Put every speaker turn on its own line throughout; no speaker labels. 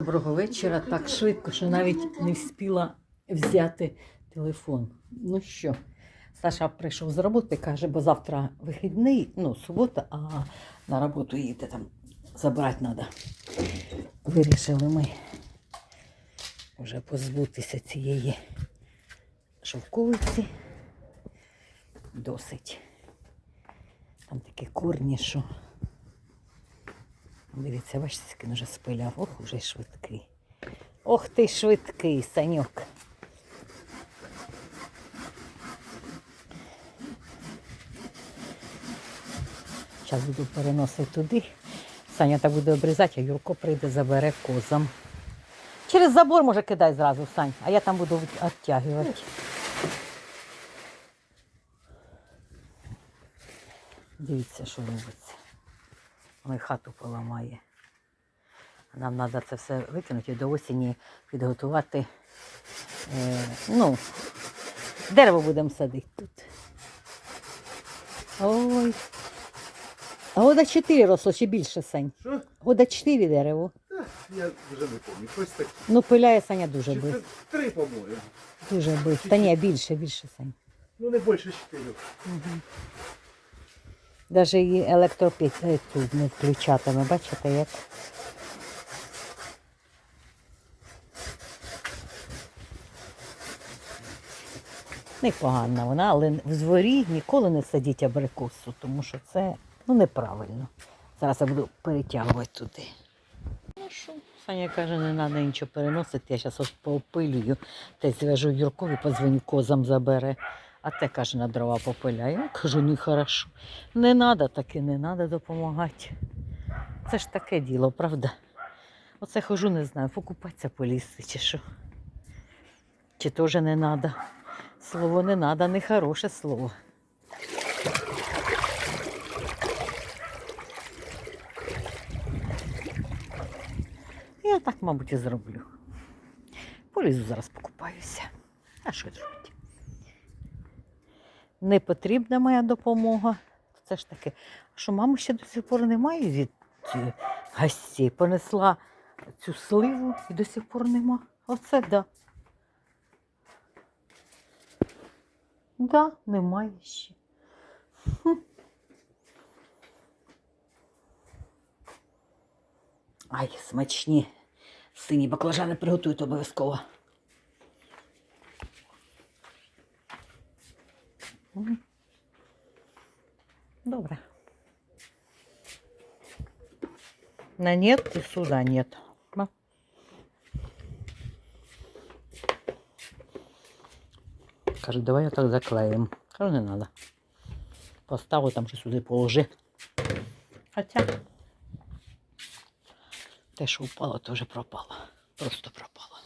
Доброго вечора так швидко, що навіть не встигла взяти телефон. Ну що, Саша прийшов з роботи, каже, бо завтра вихідний, ну, субота, а на роботу їде там забрати треба. Вирішили ми вже позбутися цієї шовковиці. Досить. Там такі корні, що. Дивіться, бачите, він вже спиляв. Ох, уже й швидкий. Ох ти швидкий, саньок. Зараз буду переносити туди. Саня так буде обрізати, а Юрко прийде, забере козам. Через забор може кидай зразу, Сань, а я там буду відтягувати. Дивіться, що робиться. Воно й хату поламає. Нам треба це все викинути і до осені підготувати. Е, ну, дерево будемо садити тут. Ой. А года 4 росло чи більше, Сань?
Що?
Года 4 дерево.
Та, Я вже не пам'ятаю. Ось так.
Ну, пиляє Саня дуже
Чи
бив.
Три, по-моєму.
Дуже бив. Та ні, більше, більше, Сань.
Ну не більше чотирьох.
Угу. Навіть і електропіт е, тут не включатиме, бачите, як? Непогана вона, але в дворі ніколи не садіть абрикосу, тому що це ну, неправильно. Зараз я буду перетягувати туди. Саня каже, не треба нічого переносити, я зараз от поопилюю, та зв'яжу Юркові, позвоню козам забере. А те каже, на дрова попиляє. Я кажу, ну хорошо. Не треба таки, не треба допомагати. Це ж таке діло, правда? Оце хожу, не знаю, покупатися по лісі чи що. Чи теж не треба. Слово не треба, не хороше слово. Я так, мабуть, і зроблю. Полізу зараз покупаюся. А що робити? Не потрібна моя допомога. Це ж таки, що мами ще до сих пор немає від е, гостей. Понесла цю сливу і до сих пор нема. Оце да. Да, немає ще. Хм. Ай, смачні. Сині баклажани приготують обов'язково. М. Добре. На нет и сюда нет. Ба. Каже, давай я так заклеїмо. Кажу, не треба. Поставив там щось сюди положи. Хоча те, що впало, то вже пропало. Просто пропало.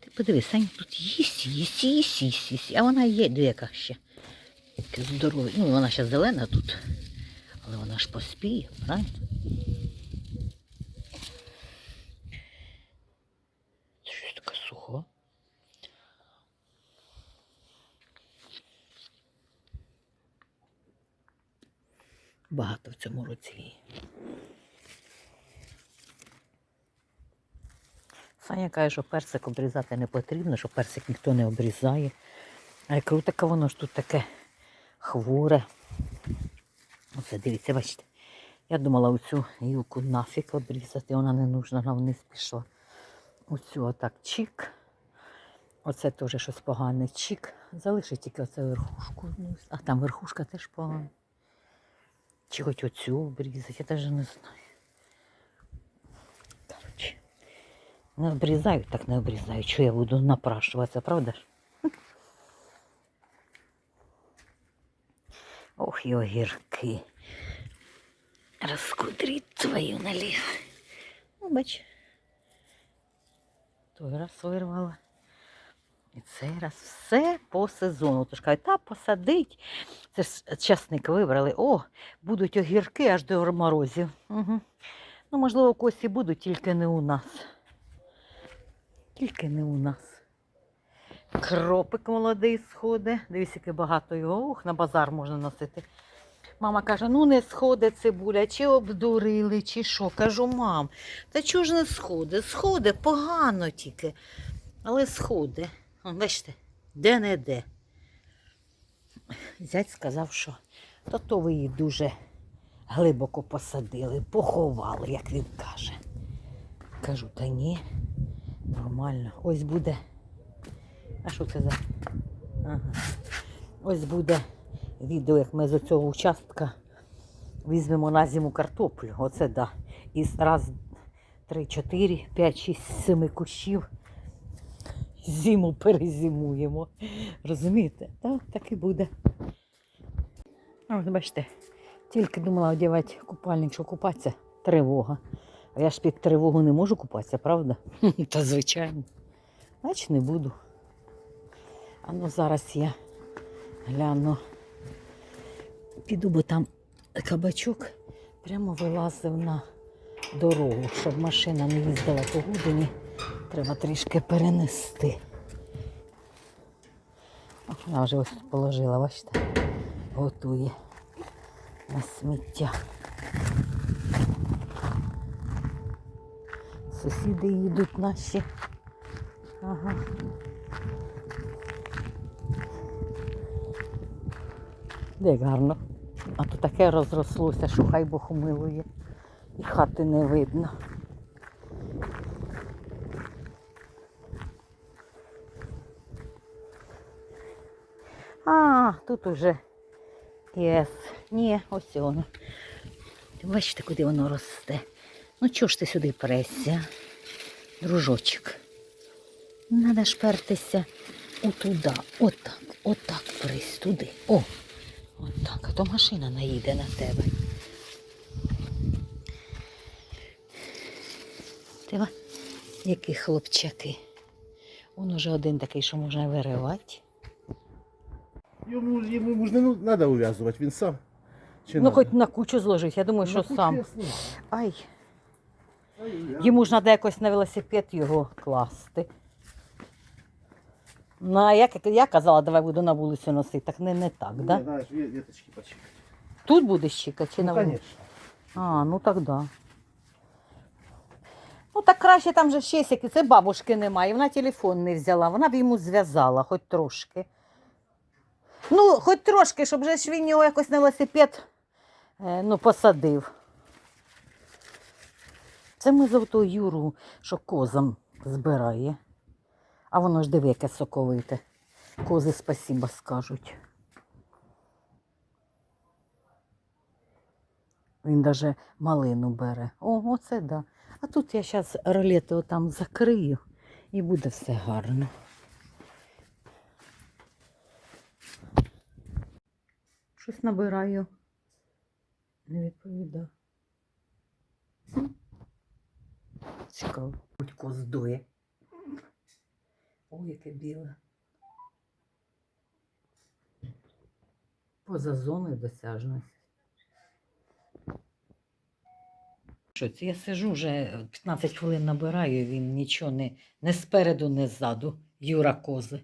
Ти подивись, Саня тут їсть, їсть, їсть, їсть, їсть. А вона є двіка ще. Таке здорове. Ну, вона ще зелена тут. Але вона ж поспіє, правильно? Це щось таке сухо. Багато в цьому році. Саня каже, що персик обрізати не потрібно, що персик ніхто не обрізає. А я кажу, воно ж тут таке хворе. Оце дивіться, бачите. Я думала оцю гілку нафіг обрізати, вона не нужна, вона вниз пішла. Оцю отак чик. Оце теж щось погане чик. Залишить тільки оце верхушку. А там верхушка теж погана. Чи хоч оцю обрізати, я навіть не знаю. Коротше. Не обрізають, так не обрізають. Що я буду напрашуватися, правда ж? Ох, і огірки. Розкудріть твою наліво. Ну, бач. Той раз вирвала. І цей раз все по сезону. Тож кажуть, та посадить. Це ж часник вибрали. О, будуть огірки аж до морозів. Угу. Ну, можливо, когось і будуть, тільки не у нас. Тільки не у нас. Кропик молодий сходить. Дивись, яке багато його. Ух, на базар можна носити. Мама каже: ну не сходить цибуля, чи обдурили, чи що. Кажу, мам, та чого ж не сходить? Сходить, погано тільки. Але сходить. Бачите, де не де. Зять сказав, що та то ви її дуже глибоко посадили, поховали, як він каже. Кажу, та ні, нормально. Ось буде. А що це за? Ага. Ось буде відео, як ми з цього участка візьмемо на зиму картоплю. Оце да. І раз, три, чотири, п'ять, шість, семи кущів. Зиму перезимуємо. Розумієте? Так, так і буде. Ось бачите, тільки думала одягати купальник, що купатися тривога. А я ж під тривогу не можу купатися, правда? Та звичайно. Значить не буду. А ну зараз я гляну. Піду, бо там кабачок прямо вилазив на дорогу, щоб машина не їздила по гудині. Треба трішки перенести. Вона вже ось тут положила, бачите, готує на сміття. Сусіди їдуть наші. Ага. Як гарно. А то таке розрослося, що хай Бог умилує. І хати не видно. А, тут уже єс. Ні, ось воно. Бачите, куди воно росте. Ну чого ж ти сюди пресся, дружочок? Надо ж пертися отуда. Отак, отак прись туди. О! Отак, а то машина наїде на тебе. Ти ва, які хлопчаки. Он уже один такий, що можна виривати.
Йому, йому не ну, треба ув'язувати, він сам. Чи
Ну,
надо?
хоч на кучу зложить, я думаю,
На
що
кучу
сам.
ясно.
Ай,
Ай, я-
йому ж треба якось на велосипед його класти. Ну, а як я казала, давай буду на вулицю носити, так не, не так,
Ну,
да?
Знаєш, вє- віточки почекати.
Тут будеш щикати чи на
Ну,
вулиці?
звісно.
А, ну так да. Ну так краще там же ще сякі. Це бабушки немає. Вона телефон не взяла, вона б йому зв'язала, хоч трошки. Ну, хоч трошки, щоб же ж він його якось на велосипед е, ну, посадив. Це ми за того Юру, що козам збирає. А воно ж диви, яке соковите. Кози спасіба скажуть. Він даже малину бере. О, оце да. А тут я зараз ролети отам закрию і буде все гарно. Щось набираю. Не відповідав. М. Цікаво. Будько здує. Ой, яке біле. Поза зоною досяжності. Що це я сижу вже 15 хвилин набираю, він нічого не, не спереду, не ззаду. Юра кози.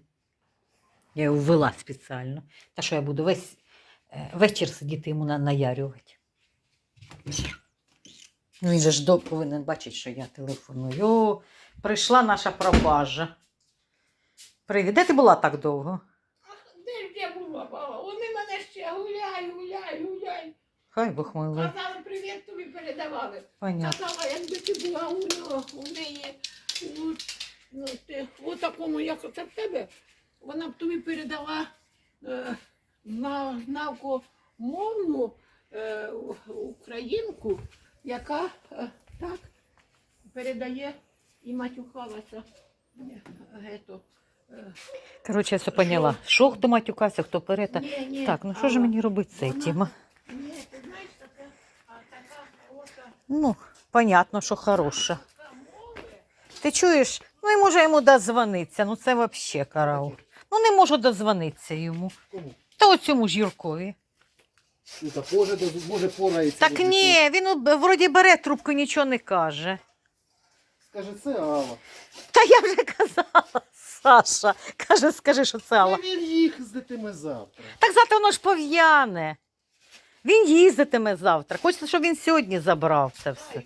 Я його ввела спеціально. Та що я буду весь е, вечір сидіти йому на, наярювати. Ну, він же ж повинен бачити, що я телефоную. О, прийшла наша пропажа. Привіт, де ти була так довго?
Де ж я була, баба? Вони мене ще гуляй, гуляй, гуляй.
Хай Бог милує.
Казали, привіт тобі передавали.
Понятно.
Казала, якби ти була у нього, у неї, ну, ну ти, у такому, як оце в тебе, вона б тобі передала е, зна- знавку мовну е, у- українку, яка е, так передає і матюхалася. Е, гето.
Коротше, я все поняла. Що хто матюкався, хто перета. Так, ну що ж мені робити з цим? Ну, понятно, що хороша. Ти чуєш? Ну і може йому дозвонитися. Ну це взагалі караул. Ну не можу дозвонитися йому.
Кому?
Та оцьому ж Юркові.
Ну, так може, доз- може порається.
Так ні, він от, вроді бере трубку, нічого не каже.
Скаже, це Алла.
Та я вже казала, Саша. Каже, скажи, що це Алла.
Він дитими завтра.
Так завтра воно ж пов'яне. Він їздитиме завтра. Хочеться, щоб він сьогодні забрав це все.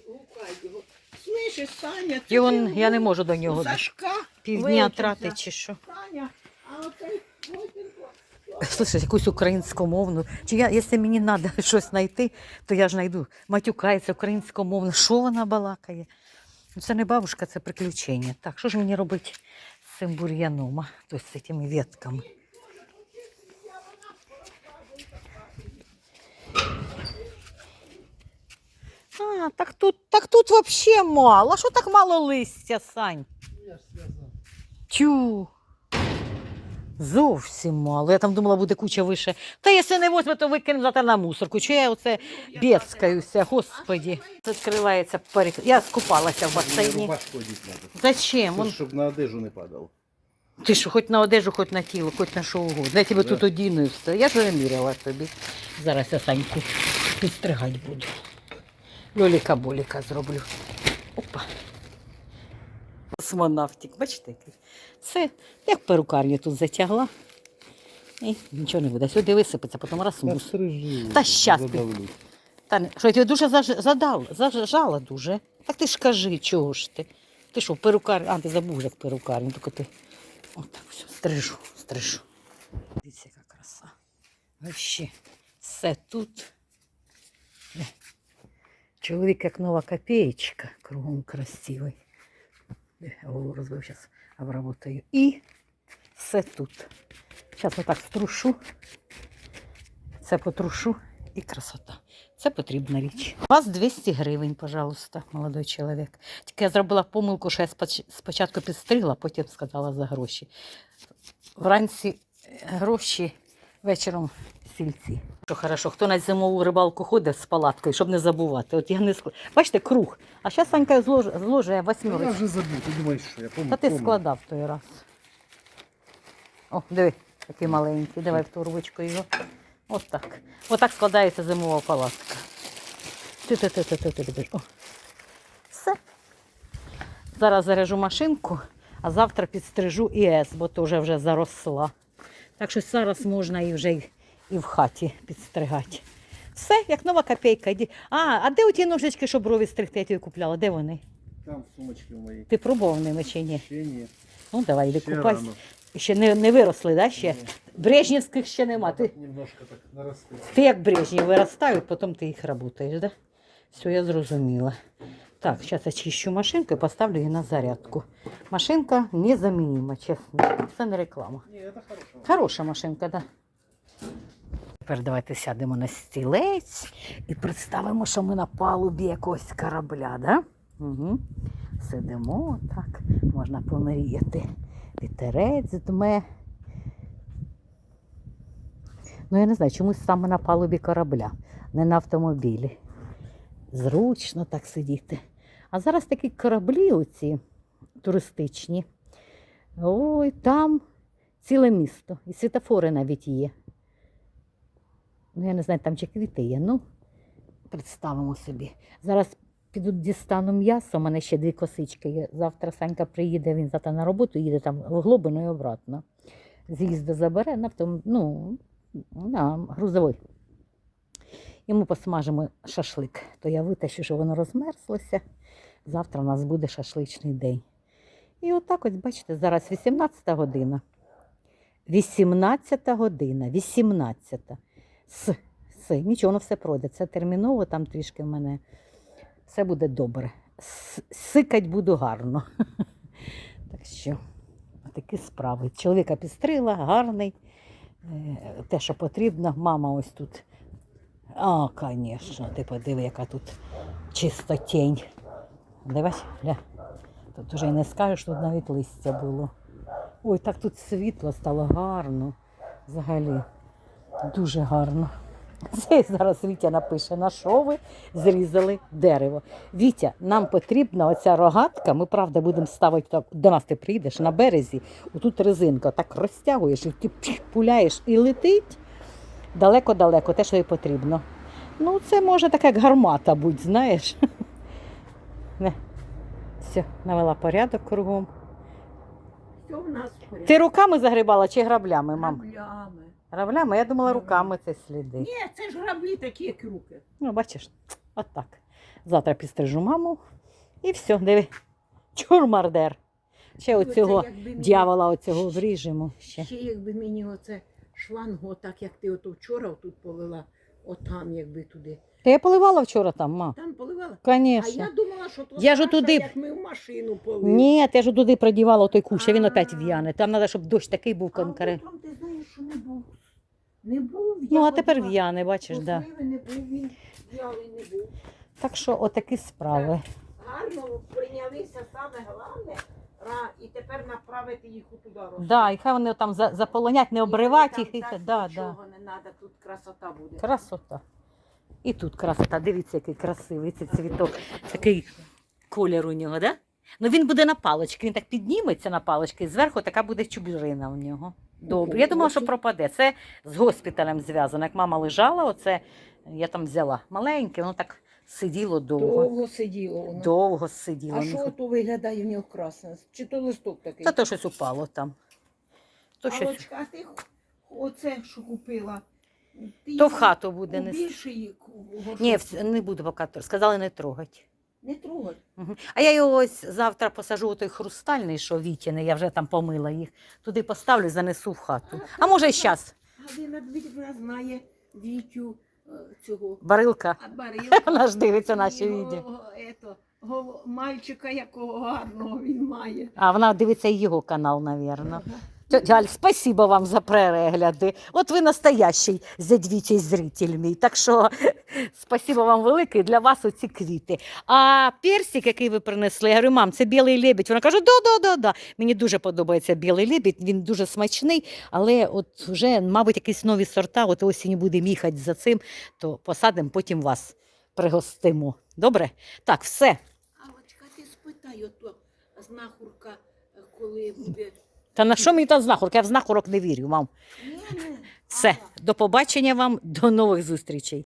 Слышиш, Саня,
Його,
ти
я не можу до нього
Сашка
півдня
вивчився.
трати чи що.
Саня, а оцей
Слушай, якусь українськомовну. Чи я, якщо мені треба щось знайти, то я ж знайду. Матюкається українськомовно. Що вона балакає? Ну, Це не бабушка, це приключення. Так, що ж мені робити цим бур'яном, а? Тобто з цими ветками? А, так тут, так тут вообще мало. А що так мало листя, Сань? Тю. Зовсім мало. Я там думала, буде куча вище. Та якщо не возьме, то викинемо завтра на мусорку. Чи я оце бєцкаюся, господі. Відкривається перек... Я скупалася в басейні.
треба.
Зачем?
Це Щоб на одежу не падав.
Ти що, хоч на одежу, хоч на тіло, хоч на що угодно. Я тебе
Да.
тут одіну і все. Я міряла тобі. Зараз я Саньку підстригати буду. Лоліка-боліка зроблю. Опа. Космонавтик, бачите? Це як перукарню тут затягла. І нічого не буде. Сюди висипеться, потім раз
Та
мус. Та щас
задавлю.
Та не, що я тебе дуже заж... задав, зажала дуже. Так ти ж кажи, чого ж ти? Ти що, перукар, а ти забув, як перукарню, тільки ти. Отак все, стрижу, стрижу. Дивіться, яка краса. Вообще, все тут. Чоловік як нова копеечка, кругом красивий. Голову розбив, зараз обработаю. І все тут. Зараз отак струшу. Це потрушу і красота. Це потрібна річ. У вас 200 гривень, пожалуйста, молодий чоловік. Тільки я зробила помилку, що я споч- спочатку підстригла, потім сказала за гроші. Вранці е, гроші, вечором сільці. Що хорошо, хто на зимову рибалку ходить з палаткою, щоб не забувати. От я не ск... Бачите, круг. А зараз Санька зложе, зложе
Та Я
восьмерочку.
вже забув, ти думаєш, що я помню.
Та ти
помню.
складав той раз. О, диви, який маленький. Давай в турбочку його. От так. Отак складається зимова палатка. О. Все. Зараз заряжу машинку, а завтра підстрижу і С, бо то вже вже заросла. Так що зараз можна і вже і в хаті підстригати. Все, як нова копійка. А, а де оті ножички, що брові стригти, я тобі купляла? Де вони?
Там сумочки в моїй.
Ти пробував ними чи ні?
Ще ні.
Ну, давай, іди
Ще
купайся.
рано.
Ще не, не виросли, да, ще?
Ні.
Брежнівських ще нема. Ти,
Немножко так нарости.
ти як Брежнів виростають, потім ти їх работаєш, да? Все, я зрозуміла. Так, зараз я чищу машинку і поставлю її на зарядку. Машинка незамінима, чесно. Це не реклама.
Ні, це хорошо.
Хороша машинка, так. Да. Тепер давайте сядемо на стілець і представимо, що ми на палубі якогось корабля, да? Угу. Сидимо так, можна помріяти. Вітерець дме. Ну, я не знаю, чомусь саме на палубі корабля, не на автомобілі. Зручно так сидіти. А зараз такі кораблі оці туристичні. Ой, там ціле місто. І світофори навіть є. Ну, я не знаю, там чи квіти є. Ну, представимо собі. Зараз піду дістану м'ясо, у мене ще дві косички є. Завтра Санька приїде, він завтра на роботу їде там в Глобино і обратно. З'їзди забере на, ну, на грузовий. І ми посмажимо шашлик. То я витащу, що воно розмерзлося. Завтра у нас буде шашличний день. І отак ось, бачите, зараз 18 година. 18 година, 18. С, с, нічого, воно все пройде. Це терміново, там трішки в мене. Все буде добре. С, сикать буду гарно. Так що, такі справи. Чоловіка підстрила, гарний. Е, Те, що потрібно. Мама ось тут. А, звісно, ти подиви, яка тут чиста тінь. Дивись, гля. Тут вже й не скажеш, тут навіть листя було. Ой, так тут світло стало гарно. Взагалі. Дуже гарно. Це зараз Вітя напише, на що ви зрізали дерево. Вітя, нам потрібна оця рогатка. Ми, правда, будемо ставити так, до нас ти приїдеш на березі, отут резинка, так розтягуєш і ти пуляєш і летить далеко-далеко, те, що їй потрібно. Ну, це може така як гармата будь, знаєш. Не. Все, навела порядок кругом.
Все в нас в порядку.
Ти руками загрібала чи граблями, мам?
Граблями.
Граблями, я думала, руками це сліди.
Ні, це ж граблі такі, як руки.
Ну, бачиш, отак. Завтра підстрижу маму і все, диви. Чурмардер. Ще оцього
якби мені-
дьявола оцього вріжемо. Ще.
Ще якби мені оце шлангу, так як ти ото вчора тут полила, отам якби туди.
Та я поливала вчора там, ма.
Там поливала? А я думала, що то
Я ж
Саша,
отуди-
як ми в машину полили.
Ні, я ж туди продівала той кущ, а він опять в'яне. Там треба, щоб дощ такий був
А
конкретний.
ти знаєш, що не був. Не був.
Ну, а тепер
ходила.
в'яне, бачиш, да.
Можливо, не був він в'ялий не був.
Так що отакі справи.
Гарно прийнялися саме головне, ра, і тепер направити їх у туди рости.
Да, і хай вони там за- заполонять, не обривати їх. І,
так,
так, да, да.
нічого не треба, тут красота буде.
Красота. І тут красота. Дивіться, який красивий цей цвіток. Такий колір у нього, да? Ну він буде на палички. Він так підніметься на палички, і зверху така буде чубірина у нього. Добре. Я думала, що пропаде. Це з госпіталем зв'язано. Як мама лежала, оце я там взяла маленьке, воно так сиділо довго.
Довго сиділо воно.
Довго сиділо.
А що то виглядає в нього красно? Чи то листок такий?
Та то щось упало там. То, щось...
Алочка, а ти оце, що купила? Ти
то в хату буде нести.
більше її
Ні, вс- не буду поки. Сказали не трогати.
Не трогай.
Мгм. А я його ось завтра посажу у той хрустальний, що Вітіни, я вже там помила їх. Туди поставлю, занесу в хату. А може зараз.
Галина Дмитрівна знає Вітю е, цього
Барилка.
а Барилка.
Вона ж дивиться наші
його,
відео.
ето, го- мальчика, якого гарного він має.
А вона дивиться і його канал, навірно. Аль, спасибо вам за перегляди. От ви настоящий зядвічий зритель мій. Так що спасибо вам велике для вас оці квіти. А персик, який ви принесли, я говорю, мам, це білий лебідь. Вона каже, да, да, да, да. Мені дуже подобається білий лебідь, він дуже смачний, але от вже, мабуть, якісь нові сорта, от осінь буде міхати за цим, то посадимо, потім вас пригостимо. Добре? Так, все.
Алочка, ти спитай ото знахурка, коли буде.
Та на що мені та знахорок? Я в знахурок не вірю, мам.
Ні, ні.
Все, до побачення вам, до нових зустрічей.